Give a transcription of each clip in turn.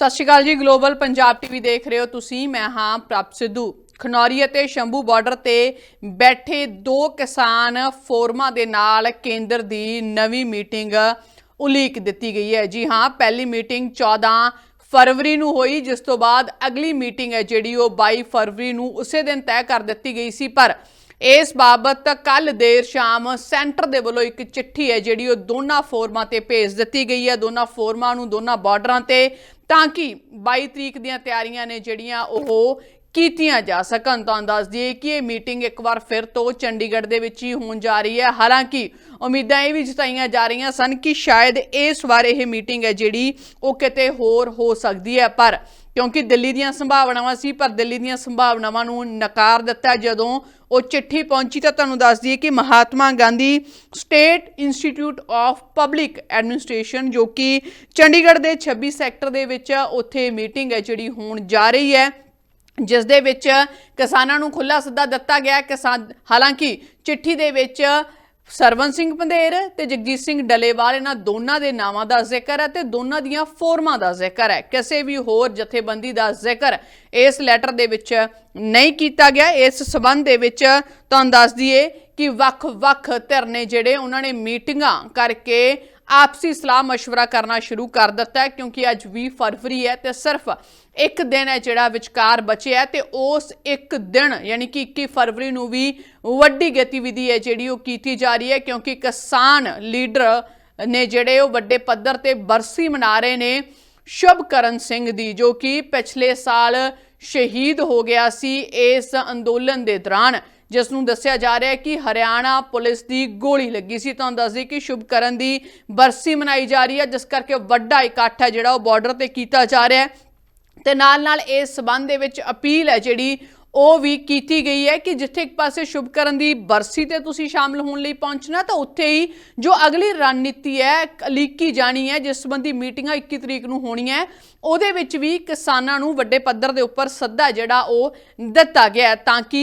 ਸਤਿ ਸ਼੍ਰੀ ਅਕਾਲ ਜੀ global Punjab TV ਦੇਖ ਰਹੇ ਹੋ ਤੁਸੀਂ। ਮੈਂ ਹਾਂ ਪ੍ਰਭ ਸਿੱਧੂ। ਖਨੌਰੀ ਅਤੇ ਸ਼ੰਭੂ ਬਾਰਡਰ ਤੇ ਬੈਠੇ ਦੋ ਕਿਸਾਨ ਫੋਰਮਾਂ ਦੇ ਨਾਲ ਕੇਂਦਰ ਦੀ ਨਵੀਂ ਮੀਟਿੰਗ ਉਲੀਕ ਦਿੱਤੀ ਗਈ ਹੈ। ਜੀ ਹਾਂ, ਪਹਿਲੀ ਮੀਟਿੰਗ 14 ਫਰਵਰੀ ਨੂੰ ਹੋਈ, ਜਿਸ ਤੋਂ ਬਾਅਦ ਅਗਲੀ ਮੀਟਿੰਗ ਹੈ ਜਿਹੜੀ ਉਹ 22 ਫਰਵਰੀ ਨੂੰ ਉਸੇ ਦਿਨ ਤੈਅ ਕਰ ਦਿੱਤੀ ਗਈ ਸੀ। ਪਰ ਇਸ ਬਾਬਤ ਕੱਲ ਦੇਰ ਸ਼ਾਮ ਸੈਂਟਰ ਦੇ ਵੱਲੋਂ ਇੱਕ ਚਿੱਠੀ ਹੈ ਜਿਹੜੀ ਉਹ ਦੋਨਾਂ ਫੋਰਮਾਂ ਤੇ ਭੇਜ ਦਿੱਤੀ ਗਈ ਹੈ। ਦੋਨਾਂ ਫੋਰਮਾਂ ਨੂੰ, ਦੋਨਾਂ ਬਾਰਡਰਾਂ ਤੇ ਤਾਂ ਕਿ 22 ਤਰੀਕ ਦੀਆਂ ਤਿਆਰੀਆਂ ਨੇ ਜਿਹੜੀਆਂ ਉਹ ਕੀਤੀਆਂ ਜਾ ਸਕਣ। ਤੁਹਾਨੂੰ ਦੱਸ ਦਈਏ ਕਿ ਇਹ ਮੀਟਿੰਗ ਇੱਕ ਵਾਰ ਫਿਰ ਤੋਂ ਚੰਡੀਗੜ੍ਹ ਦੇ ਵਿੱਚ ਹੀ ਹੋਣ ਜਾ ਰਹੀ ਹੈ। ਹਾਲਾਂਕਿ ਉਮੀਦਾਂ ਇਹ ਵੀ ਜਤਾਈਆਂ ਜਾ ਰਹੀਆਂ ਸਨ ਕਿ ਸ਼ਾਇਦ ਇਸ ਵਾਰ ਇਹ ਮੀਟਿੰਗ ਹੈ ਜਿਹੜੀ ਉਹ ਕਿਤੇ ਹੋਰ ਹੋ ਸਕਦੀ ਹੈ, ਪਰ ਕਿਉਂਕਿ ਦਿੱਲੀ ਦੀਆਂ ਸੰਭਾਵਨਾਵਾਂ ਸੀ, ਪਰ ਦਿੱਲੀ ਦੀਆਂ ਸੰਭਾਵਨਾਵਾਂ ਨੂੰ ਨਕਾਰ ਦਿੱਤਾ ਜਦੋਂ ਉਹ ਚਿੱਠੀ ਪਹੁੰਚੀ ਤਾਂ ਤੁਹਾਨੂੰ ਦੱਸ ਦਈਏ ਕਿ Mahatma Gandhi state institute of public administration ਜੋ ਕਿ ਚੰਡੀਗੜ੍ਹ ਦੇ 26 ਸੈਕਟਰ ਦੇ ਵਿੱਚ ਉੱਥੇ ਮੀਟਿੰਗ ਹੈ ਜਿਹੜੀ ਹੋਣ ਜਾ ਰਹੀ ਹੈ, ਜਿਸ ਦੇ ਵਿੱਚ ਕਿਸਾਨਾਂ ਨੂੰ ਖੁੱਲਾ ਸੱਦਾ ਦਿੱਤਾ ਗਿਆ ਕਿਸਾਨ ਹਾਲਾਂਕਿ ਚਿੱਠੀ ਦੇ ਵਿੱਚ ਸਰਵਨ ਸਿੰਘ ਪੰਧੇਰ ਤੇ ਜਗਜੀਤ ਸਿੰਘ ਡਲੇਵਾਲ, ਇਹਨਾਂ ਦੋਨਾਂ ਦੇ ਨਾਵਾਂ ਦਾ ਜ਼ਿਕਰ ਹੈ ਤੇ ਦੋਨਾਂ ਦੀਆਂ ਫੋਰਮਾਂ ਦਾ ਜ਼ਿਕਰ ਹੈ। ਕਿਸੇ ਵੀ ਹੋਰ ਜਥੇਬੰਦੀ ਦਾ ਜ਼ਿਕਰ ਇਸ ਲੈਟਰ ਦੇ ਵਿੱਚ ਨਹੀਂ ਕੀਤਾ ਗਿਆ। ਇਸ ਸਬੰਧ ਦੇ ਵਿੱਚ ਤੁਹਾਨੂੰ ਦੱਸ ਦਈਏ ਕਿ ਵੱਖ-ਵੱਖ ਧਿਰ ਨੇ ਜਿਹੜੇ ਉਹਨਾਂ ਨੇ ਮੀਟਿੰਗਾਂ ਕਰਕੇ ਆਪਸੀ ਸਲਾਹ مشورہ ਕਰਨਾ ਸ਼ੁਰੂ ਕਰ ਦਿੱਤਾ ਹੈ ਕਿਉਂਕਿ ਅੱਜ 20 ਫਰਵਰੀ ਹੈ ਤੇ ਸਿਰਫ ਇੱਕ ਦਿਨ ਹੈ ਜਿਹੜਾ ਵਿਚਕਾਰ ਬਚਿਆ ਹੈ ਤੇ ਉਸ ਇੱਕ ਦਿਨ ਯਾਨੀ ਕਿ 21 ਫਰਵਰੀ ਨੂੰ ਵੀ ਵੱਡੀ ਗਤੀਵਿਧੀ ਹੈ ਜਿਹੜੀ ਉਹ ਕੀਤੀ ਜਾ ਰਹੀ ਹੈ ਕਿਉਂਕਿ ਕਿਸਾਨ ਲੀਡਰ ਨੇ ਜਿਹੜੇ ਉਹ ਵੱਡੇ ਪੱਧਰ ਤੇ ਬਰਸੀ ਮਨਾ ਰਹੇ ਨੇ ਸ਼ੁਭਕਰਨ ਸਿੰਘ ਦੀ ਜੋ ਕਿ ਪਿਛਲੇ ਸਾਲ ਸ਼ਹੀਦ ਹੋ ਗਿਆ ਸੀ ਇਸ ਅੰਦੋਲਨ ਦੇ ਦੌਰਾਨ ਜਿਸ ਨੂੰ ਦੱਸਿਆ ਜਾ ਰਿਹਾ ਹੈ ਕਿ ਹਰਿਆਣਾ ਪੁਲਿਸ ਦੀ ਗੋਲੀ ਲੱਗੀ ਸੀ। ਤੁਹਾਨੂੰ ਦੱਸਦੀ ਕਿ ਸ਼ੁਭਕਰਨ ਦੀ ਬਰਸੀ ਮਨਾਈ ਜਾ ਰਹੀ ਹੈ ਜਿਸ ਕਰਕੇ ਵੱਡਾ ਇਕੱਠ ਹੈ ਜਿਹੜਾ ਉਹ ਬਾਰਡਰ ਤੇ ਕੀਤਾ ਜਾ ਰਿਹਾ ਹੈ। ਤੇ ਨਾਲ ਨਾਲ ਇਸ ਸਬੰਧ ਦੇ ਵਿੱਚ ਅਪੀਲ ਹੈ ਜਿਹੜੀ ਉਹ ਵੀ ਕੀਤੀ ਗਈ ਹੈ ਕਿ ਜਿੱਥੇ ਇੱਕ ਪਾਸੇ ਸ਼ੁਭਕਰਨ ਦੀ ਬਰਸੀ ਤੇ ਤੁਸੀਂ ਸ਼ਾਮਲ ਹੋਣ ਲਈ ਪਹੁੰਚਣਾ ਤਾਂ ਉੱਥੇ ਹੀ ਜੋ ਅਗਲੀ ਰਣਨੀਤੀ ਹੈ ਲੀਕੀ ਜਾਣੀ ਹੈ ਜਿਸ ਸੰਬੰਧੀ ਮੀਟਿੰਗਾਂ 21 ਤਰੀਕ ਨੂੰ ਹੋਣੀਆਂ ਹੈ, ਉਹਦੇ ਵਿੱਚ ਵੀ ਕਿਸਾਨਾਂ ਨੂੰ ਵੱਡੇ ਪੱਧਰ ਦੇ ਉੱਪਰ ਸੱਦਾ ਜਿਹੜਾ ਉਹ ਦਿੱਤਾ ਗਿਆ ਤਾਂ ਕਿ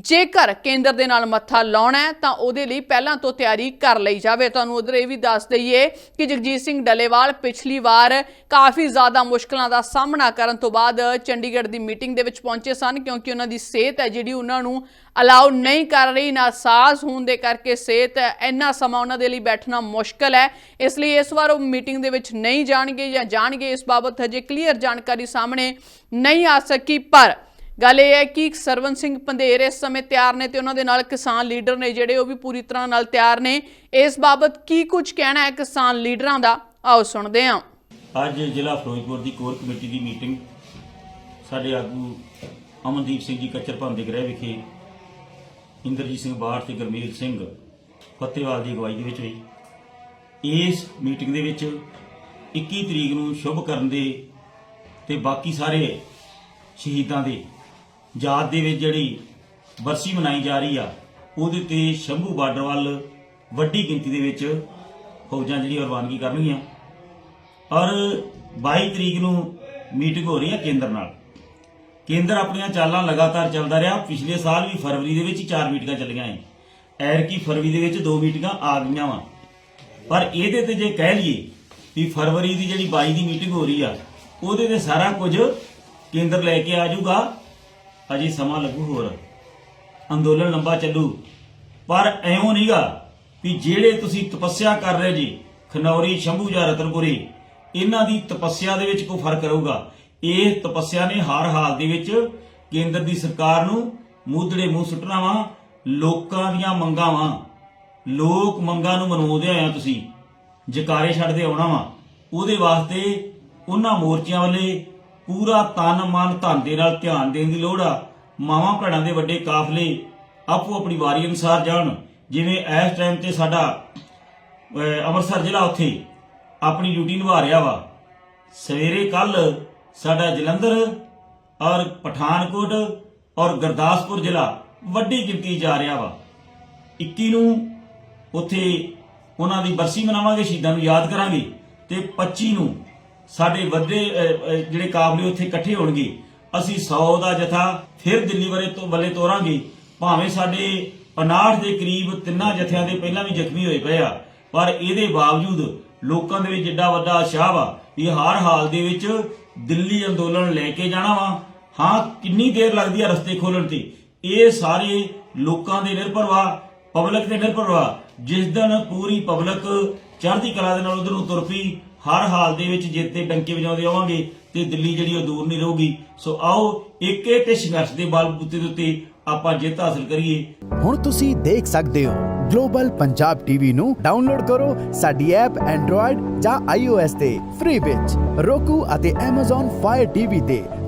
ਜੇਕਰ ਕੇਂਦਰ ਦੇ ਨਾਲ ਮੱਥਾ ਲਾਉਣਾ ਹੈ, ਤਾਂ ਉਹਦੇ ਲਈ ਪਹਿਲਾਂ ਤੋਂ ਤਿਆਰੀ ਕਰ ਲਈ ਜਾਵੇ। ਤੁਹਾਨੂੰ ਉਧਰ ਇਹ ਵੀ ਦੱਸ ਦਈਏ ਕਿ ਜਗਜੀਤ ਸਿੰਘ ਡਲੇਵਾਲ ਪਿਛਲੀ ਵਾਰ ਕਾਫੀ ਜ਼ਿਆਦਾ ਮੁਸ਼ਕਲਾਂ ਦਾ ਸਾਹਮਣਾ ਕਰਨ ਤੋਂ ਬਾਅਦ ਚੰਡੀਗੜ੍ਹ ਦੀ ਮੀਟਿੰਗ ਦੇ ਵਿੱਚ ਪਹੁੰਚੇ ਸਨ, ਕਿਉਂਕਿ ਉਹਨਾਂ ਦੀ ਸਿਹਤ ਹੈ ਜਿਹੜੀ ਉਹਨਾਂ ਨੂੰ ਅਲਾਉ ਨਹੀਂ ਕਰ ਰਹੀ, ਨਾ ਸਾਜ਼ ਹੋਣ ਦੇ ਕਰਕੇ ਸਿਹਤ ਇੰਨਾ ਸਮਾਂ ਉਹਨਾਂ ਦੇ ਲਈ ਬੈਠਣਾ ਮੁਸ਼ਕਲ ਹੈ। ਇਸ ਲਈ ਇਸ ਵਾਰ ਉਹ ਮੀਟਿੰਗ ਦੇ ਵਿੱਚ ਨਹੀਂ ਜਾਣਗੇ ਜਾਂ ਜਾਣਗੇ ਇਸ ਬਾਬਤ ਹਜੇ ਕਲੀਅਰ ਜਾਣਕਾਰੀ ਸਾਹਮਣੇ ਨਹੀਂ ਆ ਸਕੀ, ਪਰ ਗੱਲ ਇਹ ਹੈ ਕਿ ਸਰਵਨ ਸਿੰਘ ਪੰਧੇਰ ਇਸ ਸਮੇਂ ਤਿਆਰ ਨੇ ਤੇ ਉਹਨਾਂ ਦੇ ਨਾਲ ਕਿਸਾਨ ਲੀਡਰ ਨੇ ਜਿਹੜੇ ਉਹ ਵੀ ਪੂਰੀ ਤਰ੍ਹਾਂ ਨਾਲ ਤਿਆਰ ਨੇ। ਇਸ ਬਾਬਤ ਕੀ ਕੁਝ ਕਹਿਣਾ ਹੈ ਕਿਸਾਨ ਲੀਡਰਾਂ ਦਾ? ਆਓ ਸੁਣਦੇ ਹਾਂ। ਅੱਜ ਜ਼ਿਲ੍ਹਾ ਫਿਰੋਜ਼ਪੁਰ ਦੀ ਕੋਰ ਕਮੇਟੀ ਦੀ ਮੀਟਿੰਗ ਸਾਡੇ ਆਗੂ ਅਮਨਦੀਪ ਸਿੰਘ ਜੀ ਕੱਚਰਪਾਂ ਦੇ ਗ੍ਰਹਿ ਵਿਖੇ ਇੰਦਰਜੀਤ ਸਿੰਘ ਬਾੜ ਤੇ ਗਰਮੇਲ ਸਿੰਘ ਫਤਿਹਵਾਲ ਦੀ ਅਗਵਾਈ ਦੇ ਵਿੱਚ ਹੋਈ। ਇਸ ਮੀਟਿੰਗ ਦੇ ਵਿੱਚ 21 ਤਰੀਕ ਨੂੰ ਸ਼ੁਭ ਕਰਨ ਦੇ ਤੇ ਬਾਕੀ ਸਾਰੇ ਸ਼ਹੀਦਾਂ ਦੇ ਜਾਤ ਦੇ ਵਿੱਚ ਜਿਹੜੀ ਬਰਸੀ ਮਨਾਈ ਜਾ ਰਹੀ ਆ, ਉਹਦੇ ਤੇ ਸ਼ੰਭੂ ਬਾਰਡਰ ਵੱਲ ਵੱਡੀ ਗਿਣਤੀ ਦੇ ਵਿੱਚ ਫੌਜਾਂ ਜਿਹੜੀ ਰਵਾਨਗੀ ਕਰਨਗੀਆਂ। ਔਰ 22 ਤਰੀਕ ਨੂੰ ਮੀਟਿੰਗ ਹੋ ਰਹੀ ਹੈ ਕੇਂਦਰ ਨਾਲ। ਕੇਂਦਰ ਆਪਣੀਆਂ ਚਾਲਾਂ ਲਗਾਤਾਰ ਚੱਲਦਾ ਰਿਹਾ। ਪਿਛਲੇ ਸਾਲ ਵੀ ਫਰਵਰੀ ਦੇ ਵਿੱਚ ਚਾਰ ਮੀਟਿੰਗਾਂ ਚੱਲੀਆਂ ਐ ਐਰ ਕੀ ਫਰਵਰੀ ਦੇ ਵਿੱਚ ਦੋ ਮੀਟਿੰਗਾਂ ਆ ਗਈਆਂ ਵਾ। ਪਰ ਇਹਦੇ ਤੇ ਜੇ ਕਹਿ ਲਈਏ ਵੀ ਫਰਵਰੀ ਦੀ ਜਿਹੜੀ 22 ਦੀ ਮੀਟਿੰਗ ਹੋ ਰਹੀ ਆ, ਉਹਦੇ ਤੇ ਸਾਰਾ ਕੁਝ ਕੇਂਦਰ ਲੈ ਕੇ ਆ ਜਾਊਗਾ। ਅਜੇ ਸਮਾਂ ਲੱਗੂ ਹੋਰ। ਅੰਦੋਲਨ ਲੰਬਾ ਚੱਲੂ। ਪਰ ਐਉਂ ਨਹੀਂਗਾ ਵੀ ਜਿਹੜੇ ਤੁਸੀਂ ਤਪੱਸਿਆ ਕਰ ਰਹੇ ਜੀ, ਖਨੌਰੀ, ਸ਼ੰਭੂ ਜਾਂ ਰਤਨਪੁਰੀ, ਇਹਨਾਂ ਦੀ ਤਪੱਸਿਆ ਦੇ ਵਿੱਚ ਕੋਈ ਫ਼ਰਕ ਰਹੂਗਾ। ਇਹ ਤਪੱਸਿਆ ਨੇ ਹਰ ਹਾਲ ਦੇ ਵਿੱਚ ਕੇਂਦਰ ਦੀ ਸਰਕਾਰ ਨੂੰ ਮੂਧੜੇ ਮੂੰਹ ਸੁੱਟਣਾ ਵਾ ਲੋਕਾਂ ਦੀਆਂ ਮੰਗਾਂ ਵਾ ਲੋਕ ਮੰਗਾਂ ਨੂੰ ਮਨਾਉਂਦੇ ਆਇਆ ਤੁਸੀਂ। ਜਕਾਰੇ ਛੱਡਦੇ ਆਉਣਾ ਵਾ। ਉਹਦੇ ਵਾਸਤੇ ਉਹਨਾਂ ਮੋਰਚਿਆਂ ਵੱਲੇ ਪੂਰਾ ਤਨ ਮਨ ਧਨ ਦੇ ਨਾਲ ਧਿਆਨ ਦੇਣ ਦੀ ਲੋੜ ਆ। ਮਾਵਾਂ ਭੈਣਾਂ ਦੇ ਵੱਡੇ ਕਾਫਲੇ ਆਪੋ ਆਪਣੀ ਵਾਰੀ ਅਨੁਸਾਰ ਜਾਣ। ਜਿਵੇਂ ਇਸ ਟਾਈਮ ਤੇ ਸਾਡਾ ਅੰਮ੍ਰਿਤਸਰ ਜ਼ਿਲ੍ਹਾ ਉੱਥੇ ਆਪਣੀ ਡਿਊਟੀ ਨਿਭਾ ਰਿਹਾ ਵਾ। ਸਵੇਰੇ ਕੱਲ ਸਾਡਾ ਜਲੰਧਰ ਔਰ ਪਠਾਨਕੋਟ ਔਰ ਗੁਰਦਾਸਪੁਰ ਜ਼ਿਲ੍ਹਾ ਵੱਡੀ ਗਿਣਤੀ ਜਾ ਰਿਹਾ ਵਾ। 21 ਨੂੰ ਉੱਥੇ ਉਹਨਾਂ ਦੀ ਬਰਸੀ ਮਨਾਵਾਂਗੇ, ਸ਼ਹੀਦਾਂ ਨੂੰ ਯਾਦ ਕਰਾਂਗੇ ਤੇ 25 ਨੂੰ ਸਾਡੇ ਵੱਡੇ ਜਿਹੜੇ ਕਾਬਲੇ ਉੱਥੇ ਇਕੱਠੇ ਹੋਣਗੇ, ਅਸੀਂ 100 ਦਾ ਜਥਾ ਫਿਰ ਦਿੱਲੀ ਵਾਲੇ ਤੋਂ, ਵੱਲੇ ਤੋਰਾਂਗੇ। ਭਾਵੇਂ ਸਾਡੇ 59 ਦੇ ਕਰੀਬ ਤਿੰਨਾਂ ਜਥਿਆਂ ਦੇ ਪਹਿਲਾਂ ਵੀ ਜ਼ਖਮੀ ਹੋਏ ਪਏ ਆ, ਪਰ ਇਹਦੇ ਬਾਵਜੂਦ ਲੋਕਾਂ ਦੇ ਵਿੱਚ ਜਿੱਡਾ ਵੱਡਾ ਉਤਸ਼ਾਹ ਵਾ ਵੀ ਹਰ ਹਾਲ ਦੇ ਵਿੱਚ ਦਿੱਲੀ ਅੰਦੋਲਨ ਲੈ ਕੇ ਜਾਣਾ ਵਾ। ਹਾਂ, ਕਿੰਨੀ ਦੇਰ ਲੱਗਦੀ ਆ ਰਸਤੇ ਖੋਲਣ ਤੇ? ਇਹ ਸਾਰੇ ਲੋਕਾਂ ਦੇ ਨਿਰਭਰ ਵਾ, ਪਬਲਿਕ ਤੇ ਨਿਰਭਰ ਵਾ। ਜਿਸ ਦਿਨ ਪੂਰੀ ਪਬਲਿਕ ਚੜ੍ਹਦੀ ਕਲਾ ਦੇ ਨਾਲ ਉਧਰ ਨੂੰ ਤੁਰ ਪਈ, ਹਰ ਹਾਲ ਦੇ ਵਿੱਚ ਜਿੱਤੇ ਡੰਕੇ ਵਜਾਉਂਦੇ ਆਵਾਂਗੇ ਤੇ ਦਿੱਲੀ ਜਿਹੜੀ ਉਹ ਦੂਰ ਨਹੀਂ ਰਹੂਗੀ। ਸੋ ਆਓ ਇੱਕ ਇੱਕ ਸੰਘਰਸ਼ ਦੇ ਬਲਬੂਤੇ ਦੇ ਉੱਤੇ ਆਪਾਂ ਜਿੱਤ ਹਾਸਲ ਕਰੀਏ। ਹੁਣ ਤੁਸੀਂ ਦੇਖ ਸਕਦੇ ਹੋ ਗਲੋਬਲ ਪੰਜਾਬ ਟੀਵੀ ਨੂੰ ਡਾਊਨਲੋਡ ਕਰੋ ਸਾਡੀ ਐਪ ਐਂਡਰੋਇਡ ਜਾਂ iOS ਤੇ ਫ੍ਰੀ ਵਿੱਚ। Roku ਅਤੇ Amazon Fire TV ਤੇ